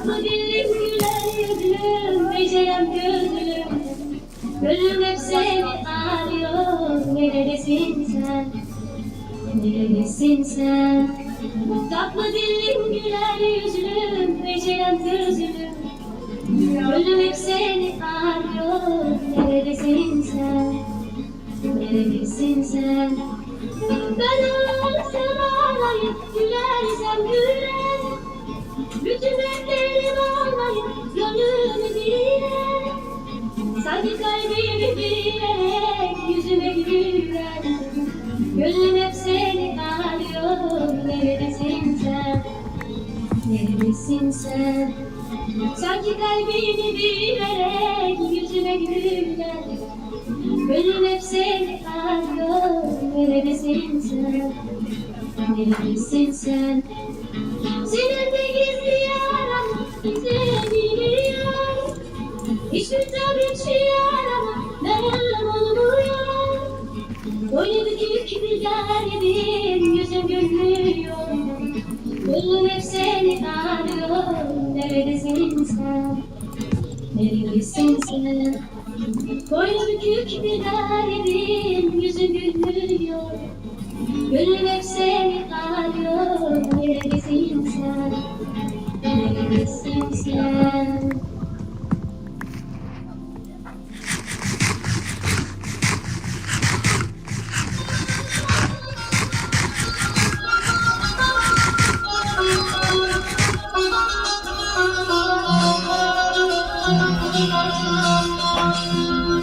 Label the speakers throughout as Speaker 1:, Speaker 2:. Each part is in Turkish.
Speaker 1: Tatlı dillim güler yüzlüm Becerem gözlüm Gönlüm hep seni arıyor Neredesin sen? Neredesin sen? Tatlı dillim güler yüzlüm Becerem gözlüm Gönlüm hep seni arıyor Neredesin sen? Neredesin sen? Ben ağlarsam ağlayıp Gülersem gülerim Bütün dertlerim ağlayıp Gönlümü bilir Sanki kalbimi bilerek Yüzüme güler Gönlüm hep seni Neredesin sen Neredesin sen Sanki kalbini bilerek yüzüme güler Gönlüm hep seni arıyor Neredesin sen? Neredesin sen? Senin Boynu bükük bir garibim Yüzüm gülmüyor Gönlüm hep seni arıyor Neredesin sen? Neredesin sen? Boynu bükük bir garibim Yüzüm gülmüyor Gönlüm hep seni arıyor Neredesin sen? Neredesin sen?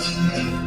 Speaker 1: Thank you.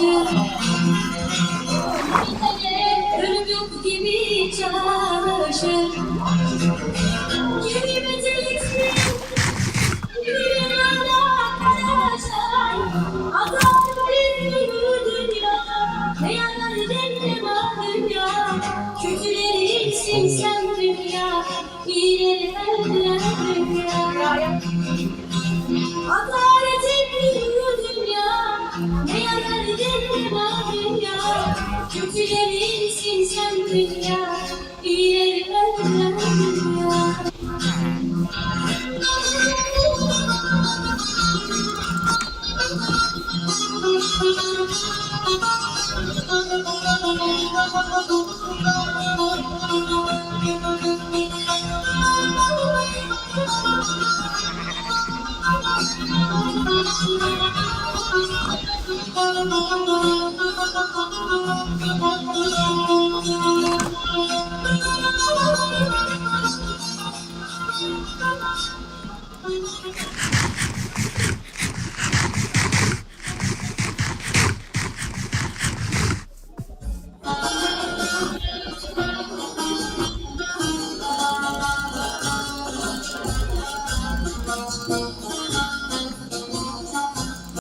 Speaker 1: Bir de ölüm yok gibi çalışır Kimi beceriksiz Kimi yana arkadaşlar Adalet bu dünya Ne yarar ne var dünya Kötülerinsin sen dünya İyileri öldüren dünya Çok güzelsin sen dünya, bir. Thank you. Thank you.